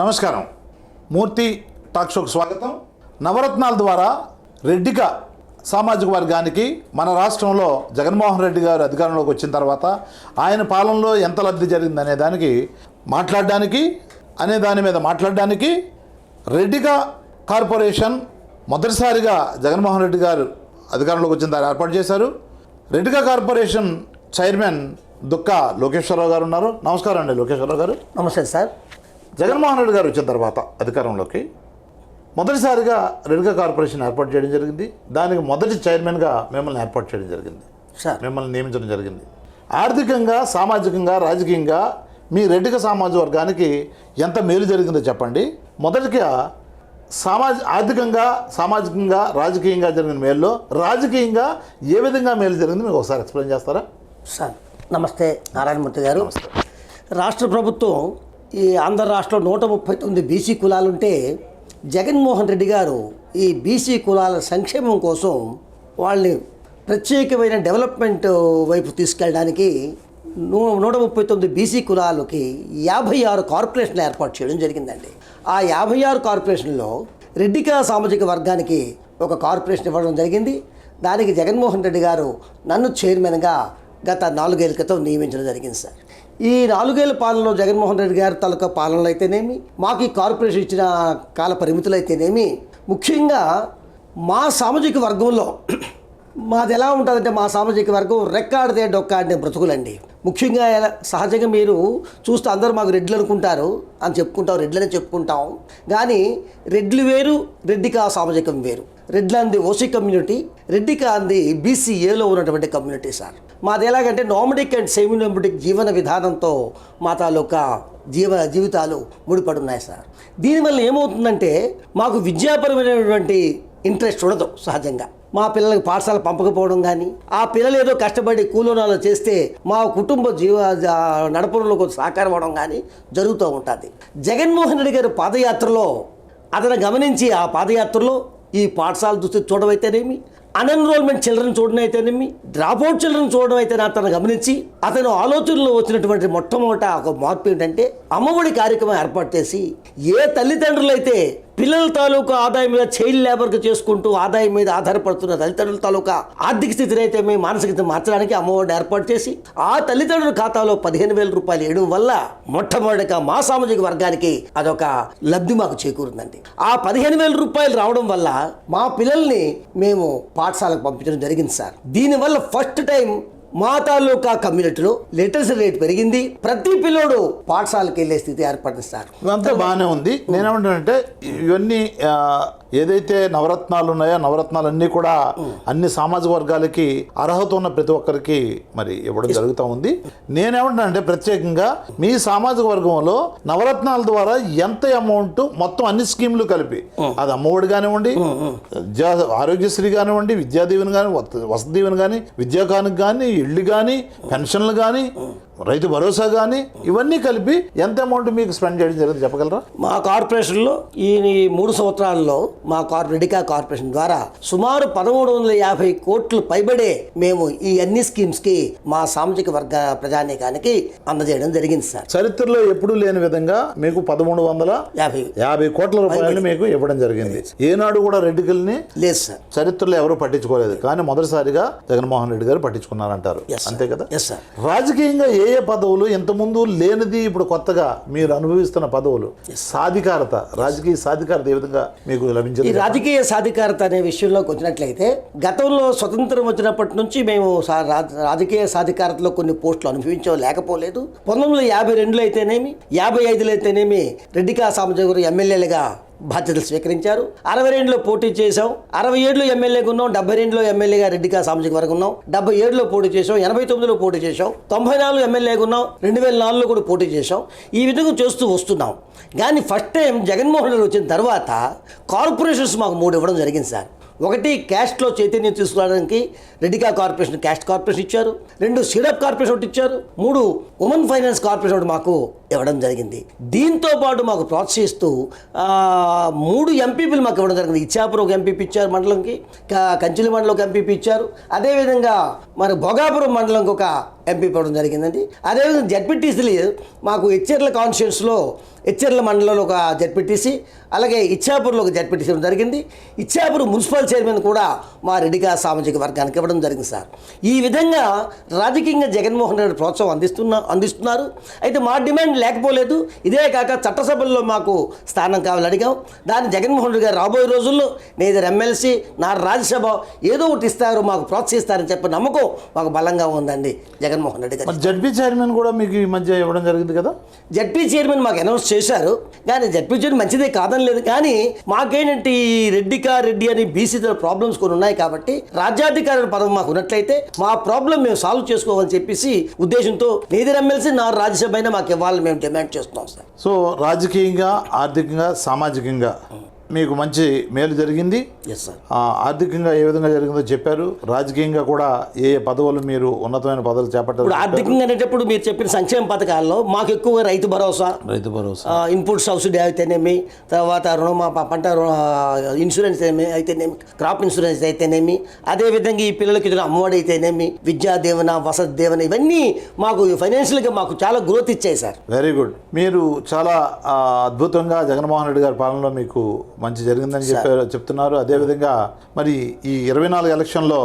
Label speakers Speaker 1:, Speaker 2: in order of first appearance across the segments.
Speaker 1: నమస్కారం. మూర్తి టాక్ షోకు స్వాగతం. నవరత్నాల ద్వారా రెడ్డిక సామాజిక వర్గానికి మన రాష్ట్రంలో జగన్మోహన్ రెడ్డి గారు అధికారంలోకి వచ్చిన తర్వాత ఆయన పాలనలో ఎంత లబ్ధి జరిగిందనే దానికి మాట్లాడడానికి అనే దాని మీద మాట్లాడడానికి రెడ్డిక కార్పొరేషన్ మొదటిసారిగా జగన్మోహన్ రెడ్డి గారు అధికారంలోకి వచ్చిన దాన్ని ఏర్పాటు చేశారు. రెడ్డిక కార్పొరేషన్ చైర్మన్ దుక్క లోకేశ్వరరావు గారు ఉన్నారు. నమస్కారం అండి లోకేశ్వరరావు గారు.
Speaker 2: నమస్తే సార్.
Speaker 1: జగన్మోహన్ రెడ్డి గారు వచ్చిన తర్వాత అధికారంలోకి మొదటిసారిగా రెడ్గా కార్పొరేషన్ ఏర్పాటు చేయడం జరిగింది. దానికి మొదటి చైర్మన్గా మిమ్మల్ని ఏర్పాటు చేయడం జరిగింది.
Speaker 2: సార్.
Speaker 1: మిమ్మల్ని నియమించడం జరిగింది. ఆర్థికంగా సామాజికంగా రాజకీయంగా మీ రెడ్డిక సామాజిక వర్గానికి ఎంత మేలు జరిగిందో చెప్పండి. మొదటిగా సామాజ ఆర్థికంగా సామాజికంగా రాజకీయంగా జరిగిన మేలులో రాజకీయంగా ఏ విధంగా మేలు జరిగింది మీకు ఒకసారి ఎక్స్ప్లెయిన్ చేస్తారా?
Speaker 2: సార్ నమస్తే నారాయణమూర్తి గారు. రాష్ట్ర ప్రభుత్వం ఈ ఆంధ్ర రాష్ట్రంలో నూట ముప్పై తొమ్మిది బీసీ కులాలుంటే జగన్మోహన్ రెడ్డి గారు ఈ బీసీ కులాల సంక్షేమం కోసం వాళ్ళని ప్రత్యేకమైన డెవలప్మెంట్ వైపు తీసుకెళ్ళడానికి నూ నూట ముప్పై తొమ్మిది బీసీ కులాలకి యాభై ఆరు కార్పొరేషన్లు ఏర్పాటు చేయడం జరిగిందండి. ఆ యాభై ఆరు కార్పొరేషన్లో రెడ్డికా సామాజిక వర్గానికి ఒక కార్పొరేషన్ ఇవ్వడం జరిగింది. దానికి జగన్మోహన్ రెడ్డి గారు నన్ను చైర్మన్గా గత నాలుగేళ్ళ క్రితం నియమించడం జరిగింది సార్. ఈ నాలుగేళ్ళ పాలనలో జగన్మోహన్ రెడ్డి గారి తాలూకా పాలనలో అయితేనేమి మాకు ఈ కార్పొరేషన్ ఇచ్చిన కాల పరిమితులు అయితేనేమి ముఖ్యంగా మా సామాజిక వర్గంలో మాది ఎలా ఉంటుందంటే మా సామాజిక వర్గం రెక్కాడితే డొక్కాడితే బ్రతుకులండి. ముఖ్యంగా ఎలా సహజంగా మీరు చూస్తే అందరూ మాకు రెడ్లు అనుకుంటారు అని చెప్పుకుంటాం రెడ్లనే చెప్పుకుంటాం. కానీ రెడ్లు వేరు రెడ్డికి ఆ సామాజికం వేరు. రెడ్లాంది ఓసీ కమ్యూనిటీ రెడ్డికా అంది బీసీఏలో ఉన్నటువంటి కమ్యూనిటీ సార్. మాది ఎలాగంటే నోమడిక్ అండ్ సెమీ నోమడిక్ జీవన విధానంతో మా తాలూకా జీవ జీవితాలు ముడిపడున్నాయి సార్. దీనివల్ల ఏమవుతుందంటే మాకు విద్యాపరమైనటువంటి ఇంట్రెస్ట్ ఉండదు సహజంగా. మా పిల్లలకు పాఠశాల పంపకపోవడం కానీ ఆ పిల్లలు ఏదో కష్టపడి కూలోనాలు చేస్తే మా కుటుంబ జీవ నడపడంలో కొంచెం సహకారం అవ్వడం కానీ జరుగుతూ ఉంటుంది. జగన్మోహన్ రెడ్డి గారి పాదయాత్రలో అతను గమనించి ఆ పాదయాత్రలో ఈ పాఠశాల దుస్థితి చూడమైతేనేమి? అన్ఎన్రోల్మెంట్ చిల్డ్రన్ చూడడం అయితేనేమి డ్రాప్అవుట్ చిల్డ్రన్ చూడడం అయితే అతను గమనించి అతను ఆలోచనలో వచ్చినటువంటి మొట్టమొదట ఒక మార్పు ఏంటంటే అమ్మఒడి కార్యక్రమం ఏర్పాటు చేసి ఏ తల్లిదండ్రులు అయితే పిల్లల తాలూకా ఆదాయం మీద చైల్డ్ లేబర్కి చేసుకుంటూ ఆదాయం మీద ఆధారపడుతున్న తల్లిదండ్రుల తాలూకా ఆర్థిక స్థితిని అయితే మేము మానసిక మార్చడానికి అమ్మఒడిని ఏర్పాటు చేసి ఆ తల్లిదండ్రుల ఖాతాలో పదిహేను వేల రూపాయలు వేయడం వల్ల మొట్టమొదటిగా మా సామాజిక వర్గానికి అదొక లబ్ధి మాకు చేకూరుందండి. ఆ పదిహేను వేల రూపాయలు రావడం వల్ల మా పిల్లల్ని మేము పాఠశాలకు పంపించడం జరిగింది సార్. దీనివల్ల ఫస్ట్ టైం మా తాలూకా కమ్యూనిటీలో లిటరసీ రేట్ పెరిగింది. ప్రతి పిల్లోడు పాఠశాలకు వెళ్ళే స్థితి ఏర్పడింది సార్.
Speaker 1: ఇదంతా బాగానే ఉంది. నేనేమంటానంటే ఇవన్నీ ఏదైతే నవరత్నాలు ఉన్నాయో నవరత్నాలన్నీ కూడా అన్ని సామాజిక వర్గాలకి అర్హత ఉన్న ప్రతి ఒక్కరికి మరి ఇవ్వడం జరుగుతూ ఉంది. నేనేమంటానంటే ప్రత్యేకంగా మీ సామాజిక వర్గంలో నవరత్నాల ద్వారా ఎంత అమౌంట్ మొత్తం అన్ని స్కీములు కలిపి అది అమ్మఒడి కానివ్వండి విద్యా ఆరోగ్యశ్రీ కానివ్వండి విద్యా దీవెన కానీ వసతి దీవెన కానీ విద్యా కానుక కానీ ఇళ్ళు కానీ పెన్షన్లు కానీ రైతు భరోసా కానీ ఇవన్నీ కలిపి ఎంత అమౌంట్ మీకు స్పెండ్ చేయడం జరిగింది చెప్పగలరా?
Speaker 2: మా కార్పొరేషన్లో ఈ ఈ మూడు సంవత్సరాల్లో మా కార్ రెడికా కార్పొరేషన్ ద్వారా సుమారు పదమూడు వందల యాభై కోట్లు పైబడే మేము ఈ అన్ని స్కీమ్స్కి మా సామాజిక వర్గ ప్రజానీకానికి అందజేయడం జరిగింది సార్.
Speaker 1: చరిత్రలో ఎప్పుడూ లేని విధంగా మీకు పదమూడు వందల
Speaker 2: యాభై.
Speaker 1: యాభై కోట్ల రూపాయలు మీకు ఇవ్వడం జరిగింది. ఏనాడు కూడా రెడ్డికల్ని
Speaker 2: లేదు సార్.
Speaker 1: చరిత్రలో ఎవరు పట్టించుకోలేదు. కానీ మొదటిసారిగా జగన్మోహన్ రెడ్డి గారు పట్టించుకున్నారంటారు. అంతే కదా?
Speaker 2: ఎస్ సార్
Speaker 1: రాజకీయంగా ఏ ఏ పదవులు ఇంతకుముందు లేనిది ఇప్పుడు కొత్తగా మీరు అనుభవిస్తున్న పదవులు? సాధికారత రాజకీయ సాధికారత ఏ విధంగా మీకు
Speaker 2: ఈ
Speaker 1: లభించింది
Speaker 2: రాజకీయ సాధికారత అనే విషయంలోకి వచ్చినట్లయితే గతంలో స్వతంత్రం వచ్చినప్పటి నుంచి మేము రాజకీయ సాధికారతలో కొన్ని పోస్టులు అనుభవించో లేకపోలేదు. పంతొమ్మిది వందల యాభై రెండులో అయితేనేమి యాభై ఐదులో అయితేనేమి రెడ్డికా సామాజిక వర్గ ఎమ్మెల్యేలుగా బాధ్యతలు స్వీకరించారు. అరవై రెండులో పోటీ చేశాం. అరవై ఏడులో ఎమ్మెల్యేగా ఉన్నాం. డెబ్బై రెండులో ఎమ్మెల్యేగా రెడ్డిగా సామాజిక వర్గం ఉన్నాం. డెబ్బై ఏడులో పోటీ చేశాం. ఎనభై తొమ్మిదిలో పోటీ చేశాం. తొంభై నాలుగు ఎమ్మెల్యేగా ఉన్నాం. రెండు వేల నాలుగులో కూడా పోటీ చేశాం. ఈ విధంగా చేస్తూ వస్తున్నాం. కానీ ఫస్ట్ టైం జగన్మోహన్ రెడ్డి వచ్చిన తర్వాత కార్పొరేషన్స్ మాకు మూడు ఇవ్వడం జరిగింది సార్. ఒకటి క్యాస్ట్లో చైతన్యం తీసుకురావడానికి రెడికా కార్పొరేషన్ క్యాస్ట్ కార్పొరేషన్ ఇచ్చారు. రెండు సిడప్ కార్పొరేషన్ ఒకటి ఇచ్చారు. మూడు ఉమెన్ ఫైనాన్స్ కార్పొరేషన్ ఒకటి మాకు ఇవ్వడం జరిగింది. దీంతో పాటు మాకు ప్రోత్సహిస్తూ మూడు ఎంపీపీలు మాకు ఇవ్వడం జరిగింది. ఇచ్చాపురం ఒక ఎంపీపీ ఇచ్చారు మండలంకి కంచిలి మండలం ఒక ఎంపీపీ ఇచ్చారు. అదేవిధంగా మరి భోగాపురం మండలంకి ఒక ఎంపీ పోవడం జరిగిందండి. అదేవిధంగా జడ్పీటీసీలు మాకు హెచ్ఎర్ల కాన్స్టిట్యూన్స్లో హెచ్ఎర్ల మండలంలో ఒక జడ్పీటీసీ అలాగే ఇచ్చాపూర్లో ఒక జడ్పీటీసీ జరిగింది. ఇచ్చాపూర్ మున్సిపల్ చైర్మన్ కూడా మా రెడ్డిగా సామాజిక వర్గానికి ఇవ్వడం జరిగింది సార్. ఈ విధంగా రాజకీయంగా జగన్మోహన్ రెడ్డి ప్రోత్సాహం అందిస్తున్నా అందిస్తున్నారు. అయితే మా డిమాండ్ లేకపోలేదు. ఇదే కాక చట్టసభల్లో మాకు స్థానం కావాలని అడిగాం. దాన్ని జగన్మోహన్ రెడ్డి గారు రాబోయే రోజుల్లో నేదర్ ఎమ్మెల్సీ నా రాజ్యసభ ఏదో ఒకటి ఇస్తారు మాకు ప్రోత్సహిస్తారని చెప్పి నమ్మకం మాకు బలంగా ఉందండి జగన్ జగన్మోహన్ రెడ్డి గారు.
Speaker 1: జడ్పీ చైర్మన్ కూడా మీకు ఈ మధ్య ఇవ్వడం జరిగింది కదా?
Speaker 2: జడ్పీ చైర్మన్ మాకు అనౌన్స్ చేశారు. కానీ జడ్పీ చైర్మన్ మంచిదే కాదని లేదు. కానీ మాకేంటంటే ఈ రెడ్డికా రెడ్డి అని బీసీ ప్రాబ్లమ్స్ కొన్ని ఉన్నాయి కాబట్టి రాజ్యాధికారి పదం మాకు ఉన్నట్లయితే మా ప్రాబ్లం మేము సాల్వ్ చేసుకోవాలని చెప్పేసి ఉద్దేశంతో నీది ఎమ్మెల్సీ నా రాజ్యసభ అయినా మాకు ఇవ్వాలని మేము డిమాండ్ చేస్తున్నాం సార్.
Speaker 1: సో రాజకీయంగా ఆర్థికంగా సామాజికంగా మీకు మంచి మేలు జరిగింది.
Speaker 2: ఎస్ సార్
Speaker 1: ఆర్థికంగా ఏ విధంగా జరిగిందో చెప్పారు. రాజకీయంగా కూడా ఏ ఏ పదవులు మీరు ఉన్నతమైన పదవులు చేపట్టారు
Speaker 2: ఇప్పుడు ఆర్థికంగా అనేటప్పుడు మీరు చెప్పిన సంక్షేమ పథకాల్లో మాకు ఎక్కువగా రైతు భరోసా
Speaker 1: రైతు భరోసా.
Speaker 2: ఇన్పుట్ సబ్సిడీ అయితేనేమి తర్వాత రుణమా పంట ఇన్సూరెన్స్ ఏమి అయితేనేమి క్రాప్ ఇన్సూరెన్స్ అయితేనేమి అదేవిధంగా ఈ పిల్లలకి ఇచ్చిన అమ్మఒడి అయితేనేమి విద్యా దీవెన వసతి దీవెన ఇవన్నీ మాకు ఫైనాన్షియల్గా మాకు చాలా గ్రోత్ ఇచ్చాయి సార్
Speaker 1: వెరీ గుడ్ మీరు చాలా అద్భుతంగా జగన్మోహన్ రెడ్డి గారి పాలనలో మీకు మంచి జరిగిందని చెప్పారు చెప్తున్నారు. అదేవిధంగా మరి ఈ ఇరవై నాలుగు ఎలక్షన్లో.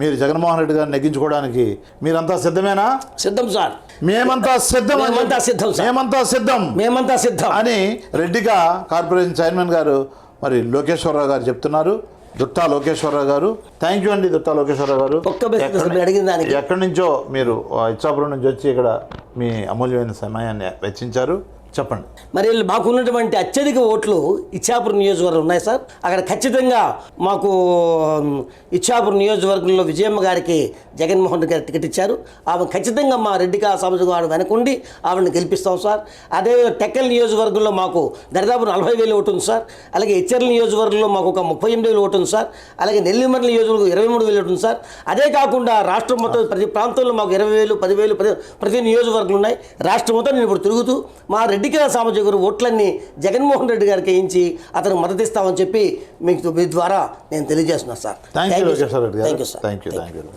Speaker 1: మీరు జగన్మోహన్ రెడ్డి గారిని నెగ్గించుకోవడానికి మీరంతా సిద్ధమేనా?
Speaker 2: సిద్ధం సార్.
Speaker 1: మేమంతా సిద్ధం
Speaker 2: మేమంతా సిద్ధం.
Speaker 1: మేమంతా సిద్ధం.
Speaker 2: మేమంతా సిద్ధం.
Speaker 1: అని రెడ్డిగా కార్పొరేషన్ చైర్మన్ గారు మరి లోకేశ్వరరావు గారు చెప్తున్నారు. దుట్టా లోకేశ్వరరావు గారు. థ్యాంక్ యూ అండి దుట్టా లోకేశ్వరరావు గారు. ఎక్కడి నుంచో మీరు ఇచ్చాపురం నుంచి వచ్చి ఇక్కడ మీ అమూల్యమైన సమయాన్ని వెచ్చించారు. చెప్పండి.
Speaker 2: మరి మాకు ఉన్నటువంటి అత్యధిక ఓట్లు ఇచ్చాపురం నియోజకవర్గం ఉన్నాయి సార్. అక్కడ ఖచ్చితంగా మాకు ఇచ్చాపూర్ ఇచ్చాపురం నియోజకవర్గంలో విజయమ్మ గారికి జగన్మోహన్ రెడ్డి గారు టికెట్ ఇచ్చారు. ఆమె ఖచ్చితంగా మా రెడ్డికా సామాజిక వాడు వెనకుండి ఆవిడని గెలిపిస్తాం సార్. అదే టెక్కల్ నియోజకవర్గంలో మాకు దరిదాపు నలభై వేలు ఓటు ఉంది సార్. అలాగే హెచ్చర్ల నియోజకవర్గంలో మాకు ఒక ముప్పై ఎనిమిది వేలు ఓటు ఉంది సార్. అలాగే నెల్లిమర్ల నియోజకవర్గం ఇరవై మూడు వేలు ఓటు ఉంది సార్. అదే కాకుండా రాష్ట్రం మొత్తం ప్రతి ప్రాంతంలో మాకు ఇరవై వేలు పదివేలు ప్రతి ప్రతి ఉన్నాయి. రాష్ట్రం మొత్తం నేను ఇప్పుడు తిరుగుతూ మా రెడ్డి సామాజిక వర్గం ఓట్లన్నీ జగన్మోహన్ రెడ్డి గారికి వేయించి అతను మద్దతిస్తామని చెప్పి మీకు మీ ద్వారా నేను తెలియజేస్తున్నాను సార్. థ్యాంక్
Speaker 1: గారు.
Speaker 2: You sir
Speaker 1: thank you thank you